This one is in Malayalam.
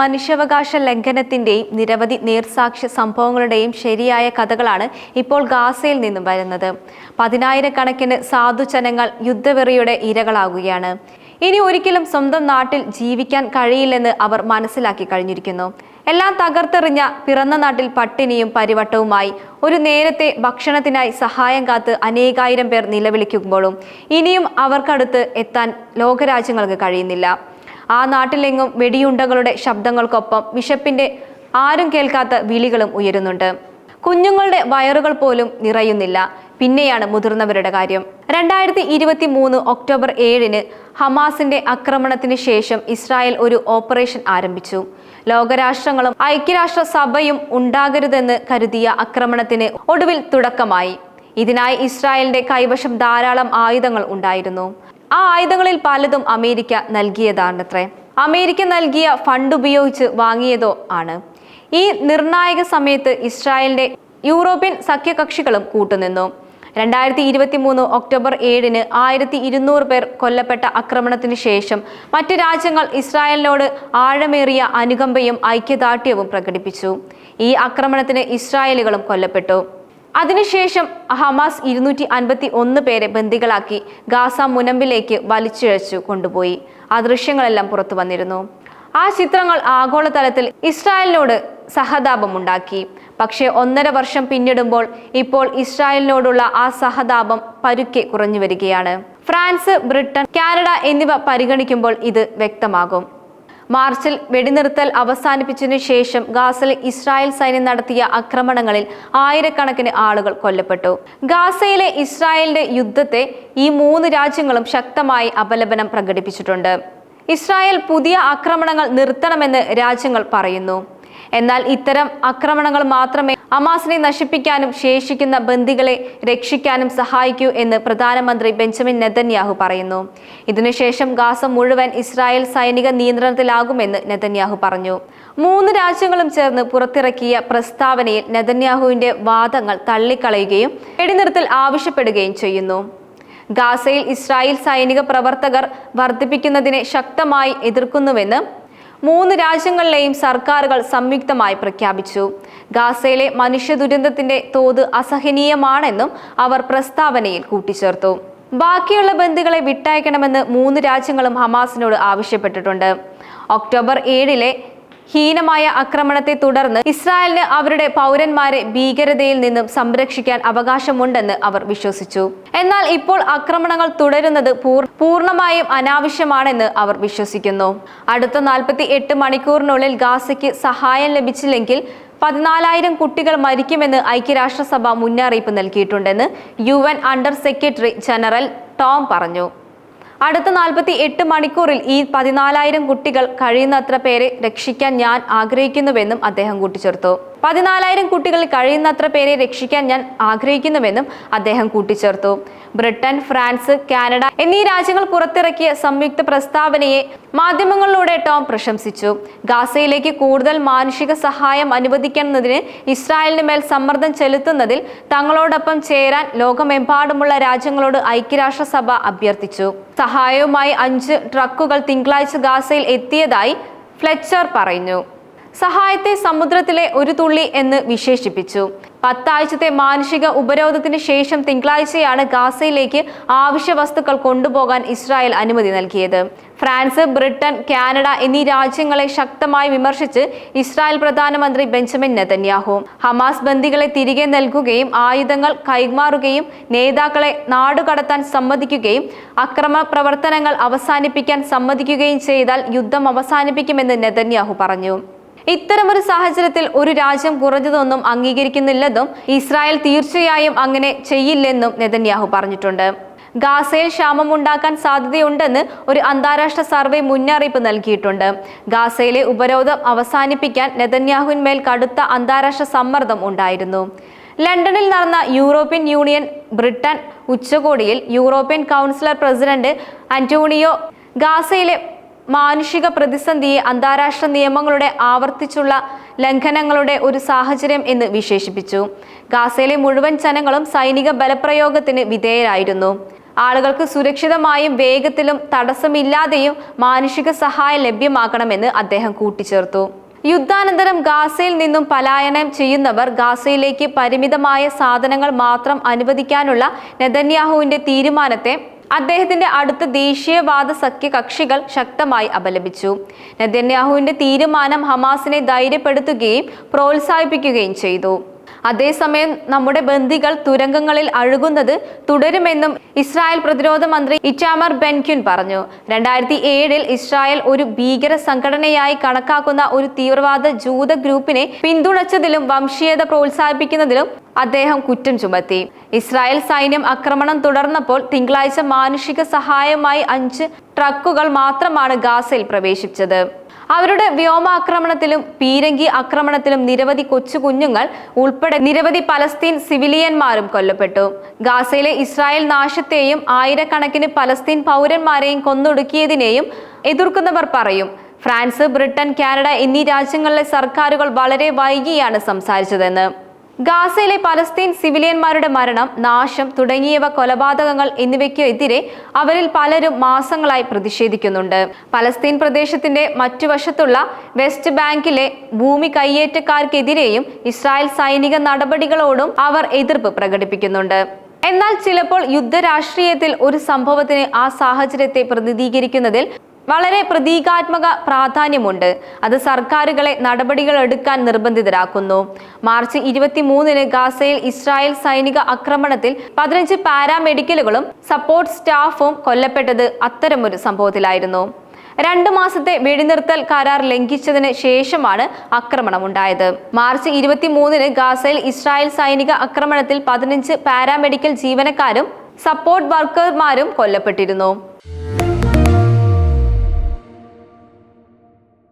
മനുഷ്യാവകാശ ലംഘനത്തിന്റെയും നിരവധി നേർസാക്ഷ്യ സംഭവങ്ങളുടെയും ശരിയായ കഥകളാണ് ഇപ്പോൾ ഗാസയിൽ നിന്നും വരുന്നത്. പതിനായിരക്കണക്കിന് സാധുജനങ്ങൾ യുദ്ധവെറിയുടെ ഇരകളാകുകയാണ്. ഇനി ഒരിക്കലും സ്വന്തം നാട്ടിൽ ജീവിക്കാൻ കഴിയില്ലെന്ന് അവർ മനസ്സിലാക്കി കഴിഞ്ഞിരിക്കുന്നു. എല്ലാം തകർത്തെറിഞ്ഞ പിറന്ന നാട്ടിൽ പട്ടിണിയും പരിവട്ടവുമായി ഒരു നേരത്തെ ഭക്ഷണത്തിനായി സഹായം കാത്ത് അനേകായിരം പേർ നിലവിളിക്കുമ്പോഴും ഇനിയും അവർക്കടുത്ത് എത്താൻ ലോകരാജ്യങ്ങൾക്ക് കഴിയുന്നില്ല. ആ നാട്ടിലെങ്ങും വെടിയുണ്ടകളുടെ ശബ്ദങ്ങൾക്കൊപ്പം വിശപ്പിന്റെ ആരും കേൾക്കാത്ത വിളികളും ഉയരുന്നുണ്ട്. കുഞ്ഞുങ്ങളുടെ വയറുകൾ പോലും നിറയുന്നില്ല. പിന്നെയാണ് മുതിർന്നവരുടെ കാര്യം. രണ്ടായിരത്തി ഇരുപത്തി മൂന്ന് ഒക്ടോബർ ഏഴിന് ഹമാസിന്റെ ആക്രമണത്തിന് ശേഷം ഇസ്രായേൽ ഒരു ഓപ്പറേഷൻ ആരംഭിച്ചു. ലോകരാഷ്ട്രങ്ങളും ഐക്യരാഷ്ട്ര സഭയും ഉണ്ടാകരുതെന്ന് കരുതിയ ആക്രമണത്തിന് ഒടുവിൽ തുടക്കമായി. ഇതിനായി ഇസ്രായേലിന്റെ കൈവശം ധാരാളം ആയുധങ്ങൾ ഉണ്ടായിരുന്നു. ആ ആയുധങ്ങളിൽ പലതും അമേരിക്ക നൽകിയതാണത്രേ. അമേരിക്ക നൽകിയ ഫണ്ട് ഉപയോഗിച്ച് വാങ്ങിയതോ ആണ്. ഈ നിർണായക സമയത്ത് ഇസ്രായേലിന്റെ യൂറോപ്യൻ സഖ്യകക്ഷികളും കൂട്ടുനിന്നു. രണ്ടായിരത്തി ഇരുപത്തി മൂന്ന് ഒക്ടോബർ ഏഴിന് ആയിരത്തി ഇരുന്നൂറ് പേർ കൊല്ലപ്പെട്ട ആക്രമണത്തിന് ശേഷം മറ്റ് രാജ്യങ്ങൾ ഇസ്രായേലിനോട് ആഴമേറിയ അനുകമ്പയും ഐക്യദാർഢ്യവും പ്രകടിപ്പിച്ചു. ഈ ആക്രമണത്തിന് ഇസ്രായേലുകളും കൊല്ലപ്പെട്ടു. അതിനുശേഷം ഹമാസ് ഇരുന്നൂറ്റി അൻപത്തി ഒന്ന് പേരെ ബന്ദികളാക്കി ഗാസ മുനമ്പിലേക്ക് വലിച്ചിഴച്ചു കൊണ്ടുപോയി. ആ ദൃശ്യങ്ങളെല്ലാം പുറത്തു വന്നിരുന്നു. ആ ചിത്രങ്ങൾ ആഗോളതലത്തിൽ ഇസ്രായേലിനോട് സഹതാപമുണ്ടാക്കി. പക്ഷേ ഒന്നര വർഷം പിന്നിടുമ്പോൾ ഇപ്പോൾ ഇസ്രായേലിനോടുള്ള ആ സഹതാപം പരുക്കെ കുറഞ്ഞു വരികയാണ്. ഫ്രാൻസ് ബ്രിട്ടൻ കാനഡ എന്നിവ പരിഗണിക്കുമ്പോൾ ഇത് വ്യക്തമാകും. മാർച്ചിൽ വെടിനിർത്തൽ അവസാനിപ്പിച്ചതിനു ശേഷം ഗാസയിൽ ഇസ്രായേൽ സൈന്യം നടത്തിയ ആക്രമണങ്ങളിൽ ആയിരക്കണക്കിന് ആളുകൾ കൊല്ലപ്പെട്ടു. ഗാസയിലെ ഇസ്രായേലിന്റെ യുദ്ധത്തെ ഈ മൂന്ന് രാജ്യങ്ങളും ശക്തമായി അപലപനം പ്രകടിപ്പിച്ചിട്ടുണ്ട്. ഇസ്രായേൽ പുതിയ ആക്രമണങ്ങൾ നിർത്തണമെന്ന് രാജ്യങ്ങൾ പറയുന്നു. എന്നാൽ ഇത്തരം ആക്രമണങ്ങൾ മാത്രമേ അമാസിനെ നശിപ്പിക്കാനും ശേഷിക്കുന്ന ബന്ദികളെ രക്ഷിക്കാനും സഹായിക്കൂ എന്ന് പ്രധാനമന്ത്രി ബെഞ്ചമിൻ നെതന്യാഹു പറയുന്നു. ഇതിനുശേഷം ഗാസ മുഴുവൻ ഇസ്രായേൽ സൈനിക നിയന്ത്രണത്തിലാകുമെന്ന് നെതന്യാഹു പറഞ്ഞു. മൂന്ന് രാജ്യങ്ങളും ചേർന്ന് പുറത്തിറക്കിയ പ്രസ്താവനയിൽ നെതന്യാഹുവിന്റെ വാദങ്ങൾ തള്ളിക്കളയുകയും വെടിനിർത്തൽ ആവശ്യപ്പെടുകയും ചെയ്യുന്നു. ഗാസയിൽ ഇസ്രായേൽ സൈനിക പ്രവർത്തകർ വർദ്ധിപ്പിക്കുന്നതിനെ ശക്തമായി എതിർക്കുന്നുവെന്ന് മൂന്ന് രാജ്യങ്ങളിലെയും സർക്കാരുകൾ സംയുക്തമായി പ്രഖ്യാപിച്ചു. ഗാസയിലെ മനുഷ്യ ദുരന്തത്തിന്റെ തോത് അസഹനീയമാണെന്നും അവർ പ്രസ്താവനയിൽ കൂട്ടിച്ചേർത്തു. ബാക്കിയുള്ള ബന്ധുക്കളെ വിട്ടയക്കണമെന്ന് മൂന്ന് രാജ്യങ്ങളും ഹമാസിനോട് ആവശ്യപ്പെട്ടിട്ടുണ്ട്. ഒക്ടോബർ ഏഴിലെ ഹീനമായ ആക്രമണത്തെ തുടർന്ന് ഇസ്രായേലിന് അവരുടെ പൗരന്മാരെ ഭീകരതയിൽ നിന്നും സംരക്ഷിക്കാൻ അവകാശമുണ്ടെന്ന് അവർ വിശ്വസിച്ചു. എന്നാൽ ഇപ്പോൾ ആക്രമണങ്ങൾ തുടരുന്നത് പൂർ- പൂർണമായും അനാവശ്യമാണെന്ന് അവർ വിശ്വസിക്കുന്നു. അടുത്ത നാൽപ്പത്തി എട്ട് മണിക്കൂറിനുള്ളിൽ ഗാസയ്ക്ക് സഹായം ലഭിച്ചില്ലെങ്കിൽ പതിനാലായിരം കുട്ടികൾ മരിക്കുമെന്ന് ഐക്യരാഷ്ട്രസഭ മുന്നറിയിപ്പ് നൽകിയിട്ടുണ്ടെന്ന് U under secretary general Tom പറഞ്ഞു. അടുത്ത നാൽപ്പത്തി എട്ട് മണിക്കൂറിൽ ഈ പതിനാലായിരം കുട്ടികൾ കഴിയുന്നത്ര പേരെ രക്ഷിക്കാൻ ഞാൻ ആഗ്രഹിക്കുന്നുവെന്നും അദ്ദേഹം കൂട്ടിച്ചേർത്തു. പതിനാലായിരം കുട്ടികൾ കഴിയുന്നത്ര പേരെ രക്ഷിക്കാൻ ഞാൻ ആഗ്രഹിക്കുന്നുവെന്നും അദ്ദേഹം കൂട്ടിച്ചേർത്തു. ബ്രിട്ടൻ ഫ്രാൻസ് കാനഡ എന്നീ രാജ്യങ്ങൾ പുറത്തിറക്കിയ സംയുക്ത പ്രസ്താവനയെ മാധ്യമങ്ങളിലൂടെ ടോം പ്രശംസിച്ചു. ഗാസയിലേക്ക് കൂടുതൽ മാനുഷിക സഹായം അനുവദിക്കുന്നതിന് ഇസ്രായേലിന് മേൽ സമ്മർദ്ദം ചെലുത്തുന്നതിൽ തങ്ങളോടൊപ്പം ചേരാൻ ലോകമെമ്പാടുമുള്ള രാജ്യങ്ങളോട് ഐക്യരാഷ്ട്രസഭ അഭ്യർത്ഥിച്ചു. സഹായവുമായി അഞ്ച് ട്രക്കുകൾ തിങ്കളാഴ്ച ഗാസയിൽ എത്തിയതായി ഫ്ലെച്ചർ പറഞ്ഞു സഹായത്തെ സമുദ്രത്തിലെ ഒരു തുള്ളി എന്ന് വിശേഷിപ്പിച്ചു. പത്താഴ്ചത്തെ മാനുഷിക ഉപരോധത്തിന് ശേഷം തിങ്കളാഴ്ചയാണ് ഗാസയിലേക്ക് ആവശ്യ വസ്തുക്കൾ കൊണ്ടുപോകാൻ ഇസ്രായേൽ അനുമതി നൽകിയത്. ഫ്രാൻസ് ബ്രിട്ടൻ കാനഡ എന്നീ രാജ്യങ്ങളെ ശക്തമായി വിമർശിച്ച് ഇസ്രായേൽ പ്രധാനമന്ത്രി ബെഞ്ചമിൻ നെതന്യാഹു. ഹമാസ് ബന്ദികളെ തിരികെ നൽകുകയും ആയുധങ്ങൾ കൈമാറുകയും നേതാക്കളെ നാടുകടത്താൻ സമ്മതിക്കുകയും അക്രമ പ്രവർത്തനങ്ങൾ അവസാനിപ്പിക്കാൻ സമ്മതിക്കുകയും ചെയ്താൽ യുദ്ധം അവസാനിപ്പിക്കുമെന്ന് നെതന്യാഹു പറഞ്ഞു. ഇത്തരമൊരു സാഹചര്യത്തിൽ ഒരു രാജ്യം കുറഞ്ഞതൊന്നും അംഗീകരിക്കുന്നില്ലെന്നും ഇസ്രായേൽ തീർച്ചയായും അങ്ങനെ ചെയ്യില്ലെന്നും നെതന്യാഹു പറഞ്ഞിട്ടുണ്ട്. ഗാസയിൽ ക്ഷാമമുണ്ടാക്കാൻ സാധ്യതയുണ്ടെന്ന് ഒരു അന്താരാഷ്ട്ര സർവേ മുന്നറിയിപ്പ് നൽകിയിട്ടുണ്ട്. ഗാസയിലെ ഉപരോധം അവസാനിപ്പിക്കാൻ നെതന്യാഹുവിന്മേൽ കടുത്ത അന്താരാഷ്ട്ര സമ്മർദ്ദം ഉണ്ടായിരുന്നു. ലണ്ടനിൽ നടന്ന യൂറോപ്യൻ യൂണിയൻ ബ്രിട്ടൻ ഉച്ചകോടിയിൽ യൂറോപ്യൻ കൗൺസിലർ പ്രസിഡന്റ് അന്റോണിയോ ഗാസയിലെ മാനുഷിക പ്രതിസന്ധിയെ അന്താരാഷ്ട്ര നിയമങ്ങളുടെ ആവർത്തിച്ചുള്ള ലംഘനങ്ങളുടെ ഒരു സാഹചര്യം എന്ന് വിശേഷിപ്പിച്ചു. ഗാസയിലെ മുഴുവൻ ജനങ്ങളും സൈനിക ബലപ്രയോഗത്തിന് വിധേയരായിരുന്നു. ആളുകൾക്ക് സുരക്ഷിതമായും വേഗത്തിലും തടസ്സമില്ലാതെയും മാനുഷിക സഹായം ലഭ്യമാക്കണമെന്ന് അദ്ദേഹം കൂട്ടിച്ചേർത്തു. യുദ്ധാനന്തരം ഗാസയിൽ നിന്നും പലായനം ചെയ്യുന്നവർ ഗാസയിലേക്ക് പരിമിതമായ സാധനങ്ങൾ മാത്രം അനുവദിക്കാനുള്ള നെതന്യാഹുവിന്റെ തീരുമാനത്തെ അദ്ദേഹത്തിന്റെ അടുത്ത ദേശീയവാദ സഖ്യ കക്ഷികൾ ശക്തമായി അപലപിച്ചു. നെതന്യാഹുവിന്റെ തീരുമാനം ഹമാസിനെ ധൈര്യപ്പെടുത്തുകയും പ്രോത്സാഹിപ്പിക്കുകയും ചെയ്തു. അതേസമയം നമ്മുടെ ബന്ദികൾ തുരങ്കങ്ങളിൽ അഴുകുന്നത് തുടരുമെന്നും ഇസ്രായേൽ പ്രതിരോധ മന്ത്രി ഇച്ചാമർ ബെൻക്യുൻ പറഞ്ഞു. രണ്ടായിരത്തി ഏഴിൽ ഇസ്രായേൽ ഒരു ഭീകര സംഘടനയായി കണക്കാക്കുന്ന ഒരു തീവ്രവാദ ജൂത ഗ്രൂപ്പിനെ പിന്തുണച്ചതിലും വംശീയത പ്രോത്സാഹിപ്പിക്കുന്നതിലും അദ്ദേഹം കുറ്റം ചുമത്തി. ഇസ്രായേൽ സൈന്യം ആക്രമണം തുടർന്നപ്പോൾ തിങ്കളാഴ്ച മാനുഷിക സഹായമായി അഞ്ച് ട്രക്കുകൾ മാത്രമാണ് ഗാസയിൽ പ്രവേശിച്ചത്. അവരുടെ വ്യോമാക്രമണത്തിലും പീരങ്കി ആക്രമണത്തിലും നിരവധി കൊച്ചു കുഞ്ഞുങ്ങൾ ഉൾപ്പെടെ നിരവധി പലസ്തീൻ സിവിലിയന്മാരും കൊല്ലപ്പെട്ടു. ഗാസയിലെ ഇസ്രായേൽ നാശത്തെയും ആയിരക്കണക്കിന് പലസ്തീൻ പൗരന്മാരെയും കൊന്നൊടുക്കിയതിനെയും എതിർക്കുന്നവർ പറയും. ഫ്രാൻസ് ബ്രിട്ടൻ കാനഡ എന്നീ രാജ്യങ്ങളിലെ സർക്കാരുകൾ വളരെ വൈകിയാണ് സംസാരിച്ചതെന്ന്. ഗാസയിലെ പലസ്തീൻ സിവിലിയന്മാരുടെ മരണം നാശം തുടങ്ങിയവ കൊലപാതകങ്ങൾ എന്നിവയ്ക്കെതിരെ അവരിൽ പലരും മാസങ്ങളായി പ്രതിഷേധിക്കുന്നുണ്ട്. പലസ്തീൻ പ്രദേശത്തിന്റെ മറ്റു വശത്തുള്ള വെസ്റ്റ് ബാങ്കിലെ ഭൂമി കയ്യേറ്റക്കാർക്കെതിരെയും ഇസ്രായേൽ സൈനിക നടപടികളോടും അവർ എതിർപ്പ് പ്രകടിപ്പിക്കുന്നുണ്ട്. എന്നാൽ ചിലപ്പോൾ യുദ്ധരാഷ്ട്രീയത്തിൽ ഒരു സംഭവത്തിന് ആ സാഹചര്യത്തെ പ്രതിനിധീകരിക്കുന്നതിൽ വളരെ പ്രതീകാത്മക പ്രാധാന്യമുണ്ട്. അത് സർക്കാരുകളെ നടപടികൾ എടുക്കാൻ നിർബന്ധിതരാക്കുന്നു. മാർച്ച് ഇരുപത്തിമൂന്നിന് ഗാസയിൽ ഇസ്രായേൽ സൈനിക ആക്രമണത്തിൽ പതിനഞ്ച് പാരാമെഡിക്കലുകളും സപ്പോർട്ട് സ്റ്റാഫും കൊല്ലപ്പെട്ടത് അത്തരമൊരു സംഭവത്തിലായിരുന്നു. രണ്ടു മാസത്തെ വെടിനിർത്തൽ കരാർ ലംഘിച്ചതിന് ശേഷമാണ് ആക്രമണം ആക്രമണമുണ്ടായത്. മാർച്ച് ഇരുപത്തിമൂന്നിന് ഗാസയിൽ ഇസ്രായേൽ സൈനിക ആക്രമണത്തിൽ പതിനഞ്ച് പാരാമെഡിക്കൽ ജീവനക്കാരും സപ്പോർട്ട് വർക്കർമാരും കൊല്ലപ്പെട്ടിരുന്നു.